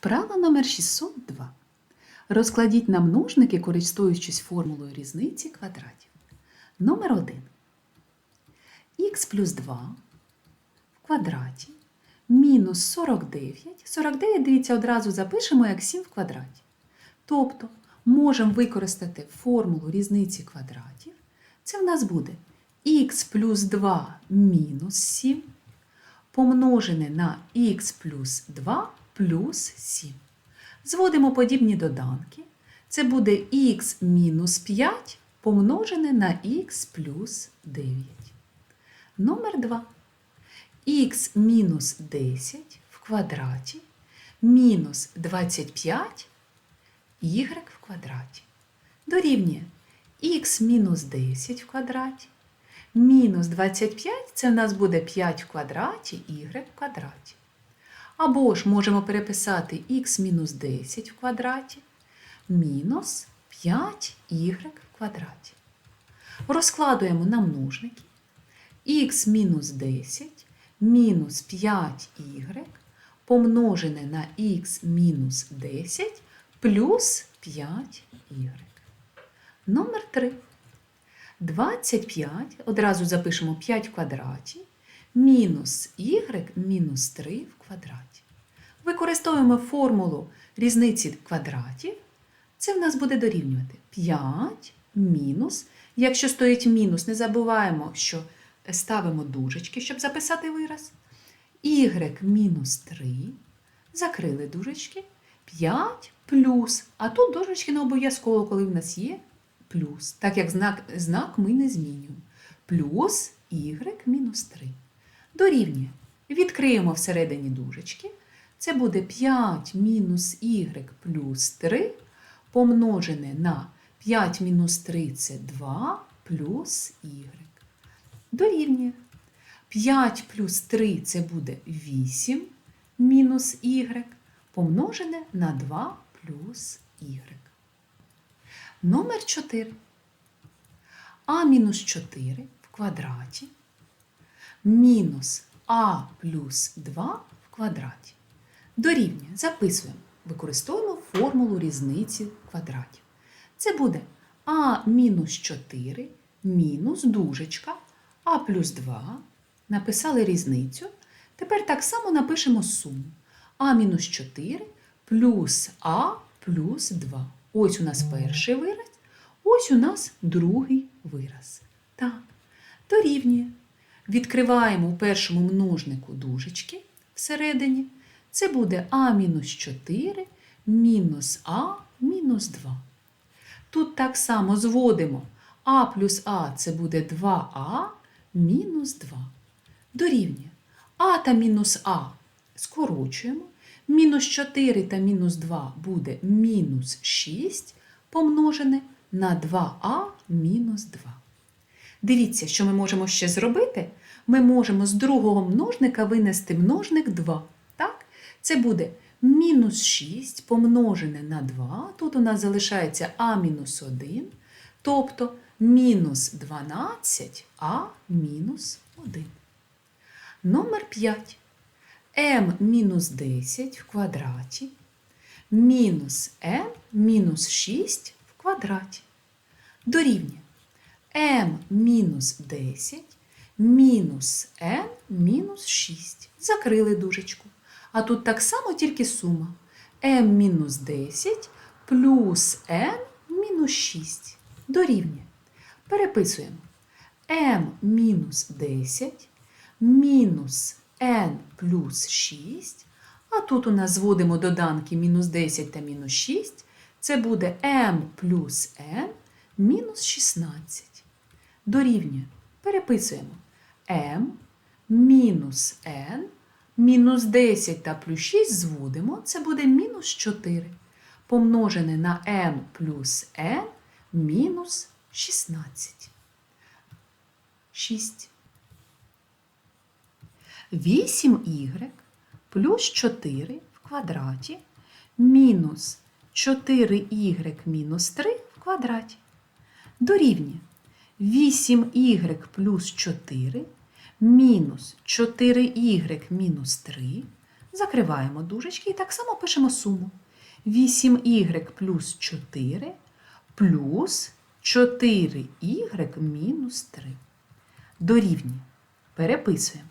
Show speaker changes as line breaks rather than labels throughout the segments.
Вправа номер 602. Розкладіть на множники, користуючись формулою різниці квадратів. Номер 1. Х плюс 2 в квадраті мінус 49. 49, дивіться, одразу запишемо як 7 в квадраті. Тобто можемо використати формулу різниці квадратів. Це в нас буде х плюс 2 мінус 7 помножене на х плюс 2 плюс 7. Зводимо подібні доданки. Це буде х мінус 5 помножене на х плюс 9. Номер 2. х мінус 10 в квадраті мінус 25 y в квадраті. Дорівнює х мінус 10 в квадраті мінус 25 це в нас буде 5 в квадраті y в квадраті. Або ж можемо переписати х мінус 10 в квадраті мінус 5y в квадраті. Розкладуємо на множники х мінус 10 мінус 5y помножене на х мінус 10 плюс 5y. Номер 3. 25, одразу запишемо 5 в квадраті, мінус y мінус 3 в квадраті. Використовуємо формулу різниці квадратів. Це в нас буде дорівнювати 5 мінус. Якщо стоїть мінус, не забуваємо, що ставимо дужечки, щоб записати вираз. y мінус 3. Закрили дужечки. 5 плюс. А тут дужечки не обов'язково, коли в нас є плюс, так як знак, знак ми не змінюємо. Плюс y мінус 3. Дорівнює. Відкриємо всередині дужечки. Це буде 5 мінус y плюс 3 помножене на 5 мінус 3 це 2 плюс y. Дорівнює. 5 плюс 3 це буде 8 мінус y помножене на 2 плюс y. Номер 4. А мінус 4 в квадраті мінус А плюс 2 в квадраті. Дорівнює. Записуємо. Використовуємо формулу різниці квадратів. Це буде А мінус 4 мінус дужечка А плюс 2. Написали різницю. Тепер так само напишемо суму. А мінус 4 плюс А плюс 2. Ось у нас перший вираз, ось у нас другий вираз. Так, дорівнює. Відкриваємо у першому множнику дужечки всередині. Це буде А-4 мінус А мінус 2. Тут так само зводимо А плюс А це буде 2А мінус 2. Дорівнює. А та мінус А скорочуємо. Мінус 4 та мінус 2 буде мінус 6 помножене на 2а мінус 2. Дивіться, що ми можемо ще зробити. Ми можемо з другого множника винести множник 2. Так? Це буде мінус 6 помножене на 2. Тут у нас залишається а мінус 1, тобто мінус 12а мінус 1. Номер 5 m мінус 10 в квадраті мінус m мінус 6 в квадраті. Дорівнює m мінус 10 мінус n мінус 6. Закрили дужечку. А тут так само тільки сума. m мінус 10 плюс n мінус 6. Дорівнює. Переписуємо. m мінус 10 мінус n плюс 6. А тут у нас зводимо доданки мінус 10 та мінус 6. Це буде m плюс n мінус 16. Дорівнює. Переписуємо m мінус n мінус 10 та плюс 6 зводимо. Це буде мінус 4. Помножене на m плюс n мінус 16. 6. 8y плюс 4 в квадраті мінус 4y мінус 3 в квадраті. Дорівнює 8y плюс 4 мінус 4y мінус 3. Закриваємо дужечки і так само пишемо суму. 8y плюс 4 плюс 4y мінус 3. Дорівнює. Переписуємо.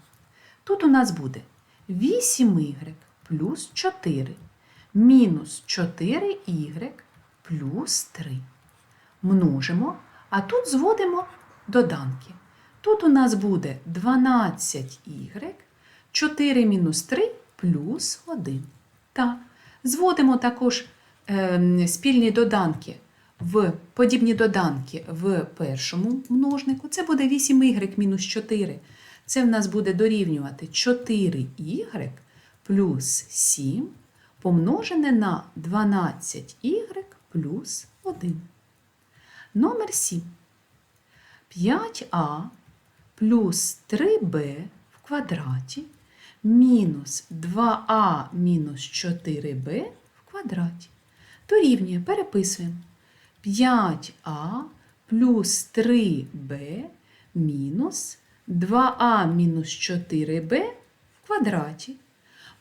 Тут у нас буде 8y плюс 4 мінус 4y плюс 3. Множимо, а тут зводимо доданки. Тут у нас буде 12y, 4 мінус 3 плюс 1. Так, зводимо також е, спільні доданки в подібні доданки в першому множнику. Це буде 8y мінус 4. Це в нас буде дорівнювати 4y плюс 7 помножене на 12y плюс 1. Номер 7. 5а плюс 3b в квадраті мінус 2а мінус 4b в квадраті. Дорівнює, переписуємо. 5а плюс 3b мінус 2а мінус 4b в квадраті.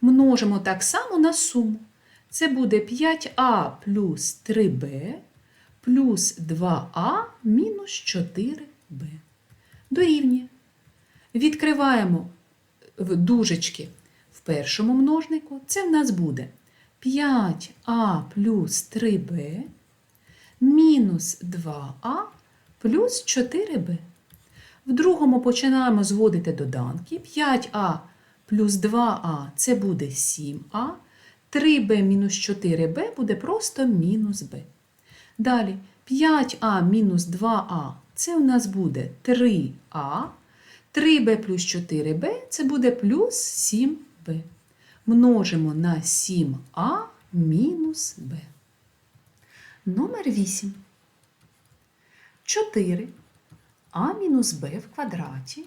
Множимо так само на суму. Це буде 5а плюс 3b плюс 2а мінус 4b. Дорівнює. Відкриваємо дужечки в першому множнику. Це в нас буде 5а плюс 3b мінус 2а плюс 4b. В другому починаємо зводити доданки. 5а плюс 2а це буде 7а. 3b мінус 4b буде просто мінус b. Далі 5а мінус 2а це у нас буде 3а. 3b плюс 4b це буде плюс 7b. Множимо на 7а мінус b. Номер 8. 4 а мінус b в квадраті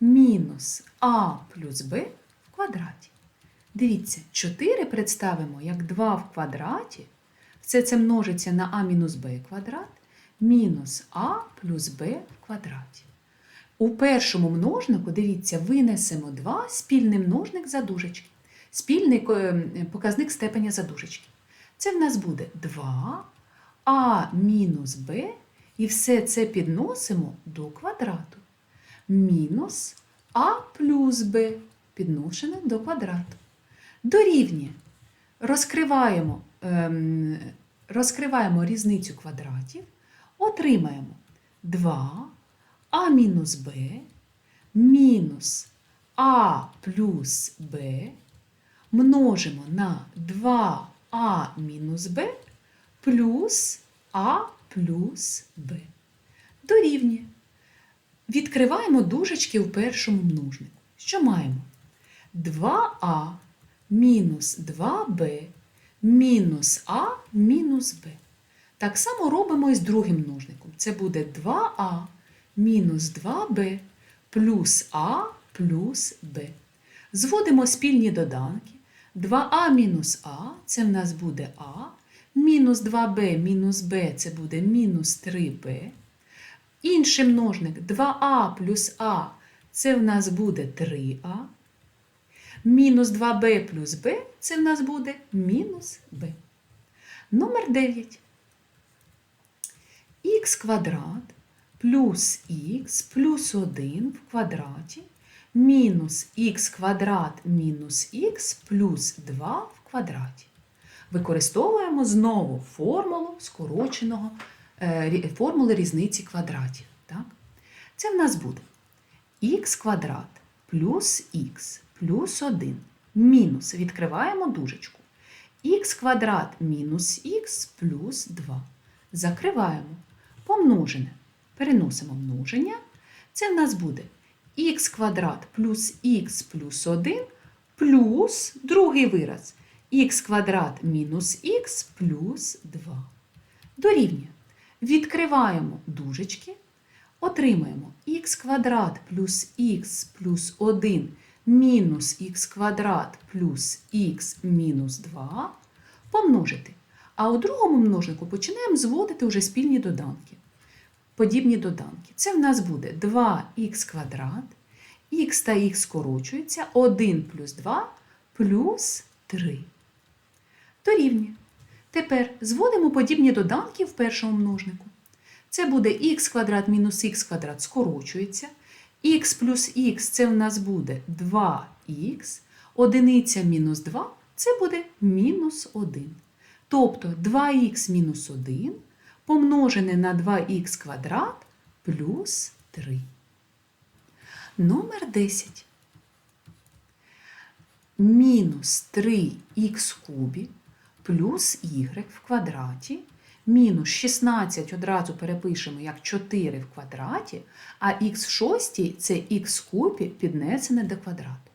мінус а плюс b в квадраті. Дивіться, 4 представимо як 2 в квадраті. Все це множиться на а мінус b квадрат мінус а плюс b в квадраті. У першому множнику, дивіться, винесемо 2 спільний множник за дужечки. Спільний е, показник степеня за дужечки. Це в нас буде 2 а мінус b, і все це підносимо до квадрату. Мінус а плюс b підношене до квадрату. Дорівнює. Розкриваємо, розкриваємо різницю квадратів, отримаємо 2 а мінус b мінус а плюс b множимо на 2а мінус b плюс а плюс b. Дорівнює. Відкриваємо дужечки у першому множнику. Що маємо? 2а мінус 2b мінус а мінус b. Так само робимо і з другим множником. Це буде 2а мінус 2b плюс а плюс b. Зводимо спільні доданки. 2а мінус а це в нас буде а. Мінус 2b мінус b це буде мінус 3b. Інший множник 2а плюс а це в нас буде 3а. Мінус 2b плюс b це в нас буде мінус b. Номер 9. х квадрат плюс х плюс 1 в квадраті мінус х квадрат мінус х плюс 2 в квадраті. Використовуємо знову формулу скороченого е, формули різниці квадратів. Так? Це в нас буде х квадрат плюс х плюс 1 мінус, відкриваємо дужечку, х квадрат мінус х плюс 2. Закриваємо. Помножене. Переносимо множення. Це в нас буде х квадрат плюс х плюс 1 плюс другий вираз х квадрат мінус х плюс 2. Дорівнює. Відкриваємо дужечки, отримаємо х квадрат плюс х плюс 1 мінус х квадрат плюс х мінус 2 помножити. А у другому множнику починаємо зводити вже спільні доданки. Подібні доданки. Це в нас буде 2х квадрат, х та х скорочується, 1 плюс 2 плюс 3. Дорівнює. Тепер зводимо подібні доданки в першому множнику. Це буде х квадрат мінус х квадрат скорочується. Х плюс х це в нас буде 2х. Одиниця мінус 2 це буде мінус 1. Тобто 2х мінус 1 помножене на 2х квадрат плюс 3. Номер 10. Мінус 3х кубі плюс y в квадраті. Мінус 16 одразу перепишемо як 4 в квадраті, а х в шостій це х в кубі піднесене до квадрату.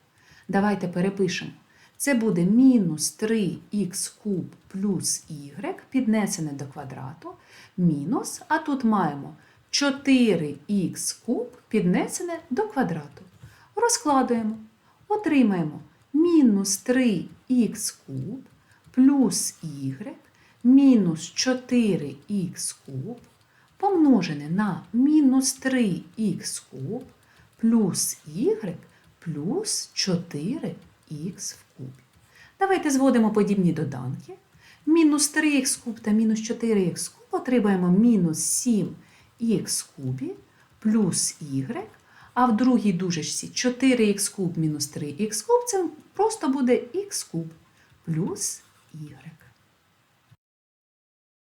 Давайте перепишемо. Це буде мінус 3х куб плюс y піднесене до квадрату, мінус, а тут маємо 4х куб піднесене до квадрату. Розкладуємо. Отримаємо мінус 3х куб плюс y мінус 4х куб помножене на мінус 3х куб плюс y плюс 4х в кубі. Давайте зводимо подібні доданки. Мінус 3х куб та мінус 4х куб отримаємо мінус 7х кубі плюс y, а в другій дужечці 4х куб мінус 3х куб це просто буде х куб плюс y.